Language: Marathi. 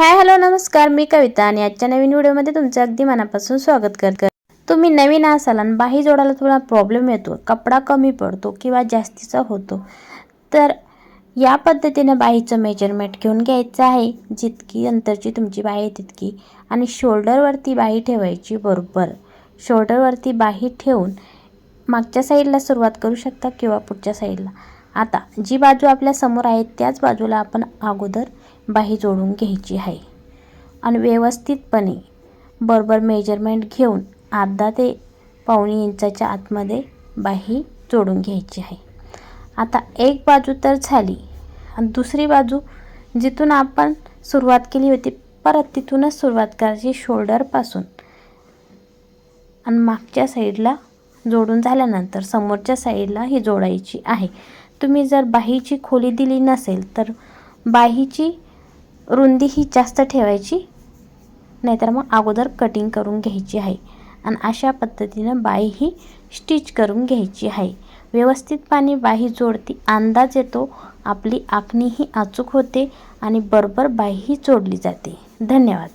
हाय हॅलो नमस्कार. मी कविता आणि आजच्या नवीन व्हिडिओमध्ये तुमचं अगदी मनापासून स्वागत करते. तुम्ही नवीन असाल आणि बाही जोडायला तुम्हाला प्रॉब्लेम येतो कपडा कमी पडतो किंवा जास्तीचा होतो तर या पद्धतीनं बाहीचं मेजरमेंट घेऊन घ्यायचं आहे. जितकी अंतरची तुमची बाही आहे तितकी. आणि शोल्डरवरती बाही ठेवायची बरोबर. शोल्डरवरती बाही ठेवून मागच्या साईडला सुरुवात करू शकता किंवा पुढच्या साईडला आता जी बाजू आपल्यासमोर आहे त्याच बाजूला आपण अगोदर बाही जोडून घ्यायची आहे. आणि व्यवस्थितपणे बरोबर मेजरमेंट घेऊन अर्धा ते पावणे इंचाच्या आतमध्ये बाही जोडून घ्यायची आहे. आता एक बाजू तर झाली. आणि दुसरी बाजू जिथून आपण सुरुवात केली होती परत तिथूनच सुरुवात करायची शोल्डरपासून आणि मागच्या साईडला जोडून झाल्यानंतर समोरच्या साईडला ही जोडायची आहे. तुम्ही जर बाहीची खोली दिली नसेल तर बाहीची रुंदी ही जास्त ठेवायची नाहीतर मग अगोदर कटिंग करून घ्यायची आहे. आणि अशा पद्धतीनं बाही ही स्टिच करून घ्यायची आहे. व्यवस्थित पाणी बाही जोडती अंदाज येतो आपली आखणी ही अचूक होते आणि बरोबर बाही ही जोडली जाते. धन्यवाद.